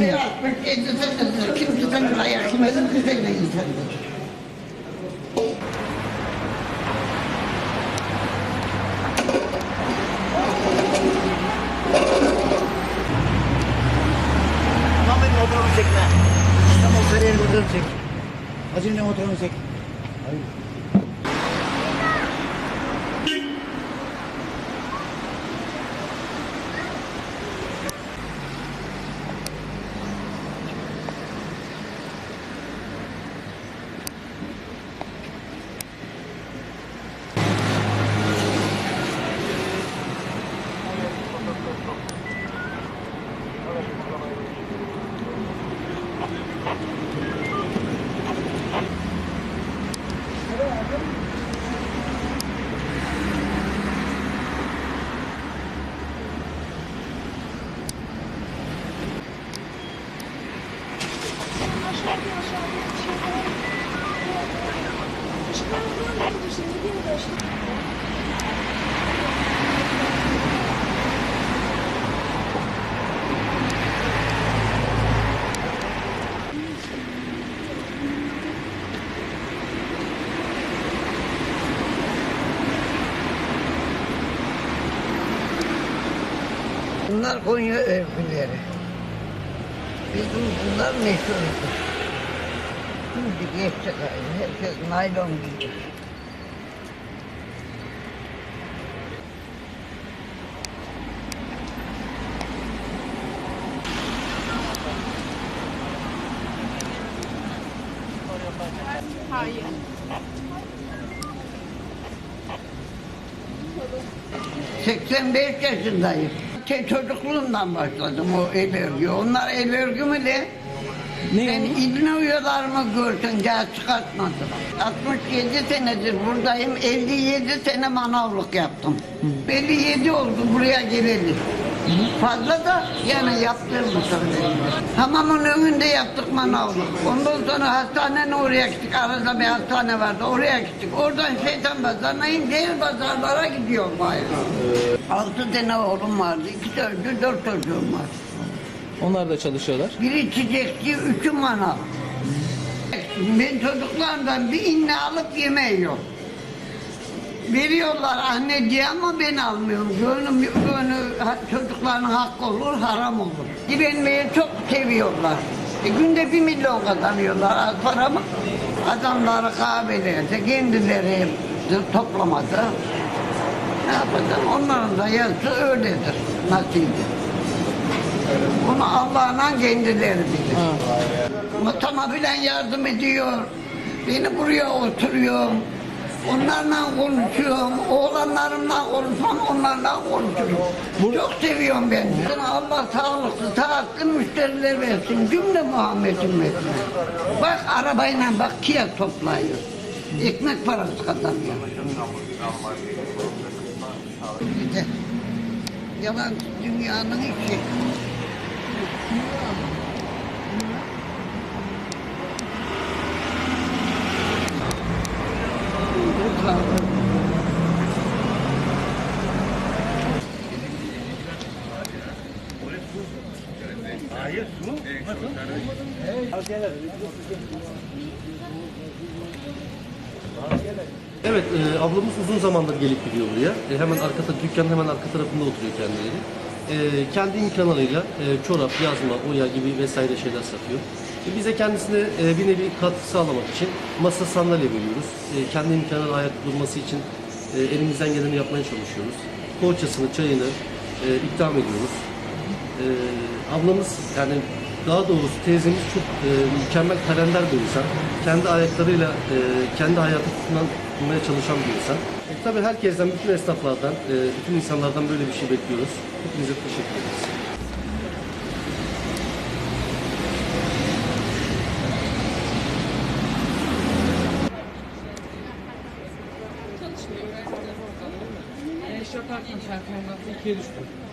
Bir 67 senedir kimseden dayak yemedim, güzel insandır. Tamam benim motorumu çekme. İstanbul Sarıyer motorumu çek. Hacı'nın motorumu çek. Bunlar Konya örgüleri. Bizim bunlar meşhurdur. Şimdi geçti gayrı. Herkes naylon giyiyor. Hayır. Hayır. 85 yaşındayım. Te çocukluğumdan başladım o el örgü. Onlar el örgü mü de? Ne Ben oldu? İbni Uyalarımı görsün gel çıkartmadım. 67 senedir buradayım. 57 sene manavlık yaptım. 57 oldu buraya geleli. Fazla da yani yaptığımı söyleyeyim. Hamamın önünde yaptık manavlık. Ondan sonra hastanenin oraya gittik. Arada bir hastane vardı. Oraya gittik. Oradan şeytan pazarına diğer pazarlara gidiyorum bayram. Altı tane oğlum vardı. İki çocuğu, dört çocuğum var. Onlar da çalışıyorlar. Biri çiçekçi, üçü manav. Ben çocuklarımdan bir inne alıp yemeği yok. Veriyorlar anne diye ama ben almıyorum. Gönlüm, gönlü çocukların hakkı olur, haram olur. Dilenmeyi çok seviyorlar. E, günde bir milyon kazanıyorlar az para mı? Adamları kahvelerde kendileri toplamadı. Ne yapacağım? Onların da yazısı öyledir. Nasibi. Bunu Allah'la kendileri bilir. Matama bilen yardım ediyor. Beni buraya oturuyorum. Onlarla konuşuyorum. Oğlanlarımla konuşmam, onlarla konuşurum. Çok seviyorum ben. Sana Allah sağlıklı, sağlıklı müşteriler versin. Cümle Muhammed ümmetine. Bak arabayla bak Kia toplayıyor. Ekmek parası kazanıyor. Yalan dünyanın işi. Evet, e, ablamız uzun zamandır gelip gidiyor buraya. E, hemen arka dükkanın hemen arka tarafında oturuyor kendileri. E, kendi imkanlarıyla e, çorap, yazma, oya gibi vesaire şeyler satıyor. E, bize kendisine e, bir nevi katkı sağlamak için masa sandalye veriyoruz. E, kendi imkanları ayakta durması için e, elimizden geleni yapmaya çalışıyoruz. Poğaçasını, çayını e, ikram ediyoruz. E, ablamız yani daha doğrusu teyzemiz çok e, mükemmel kalender bir insan. Kendi ayaklarıyla e, kendi hayatı tutunmaya çalışan bir insan. E, tabii herkesten, bütün esnaflardan, e, bütün insanlardan böyle bir şey bekliyoruz. Hepinize teşekkür ederiz. Eşya parkın şarkı ikiye düştü.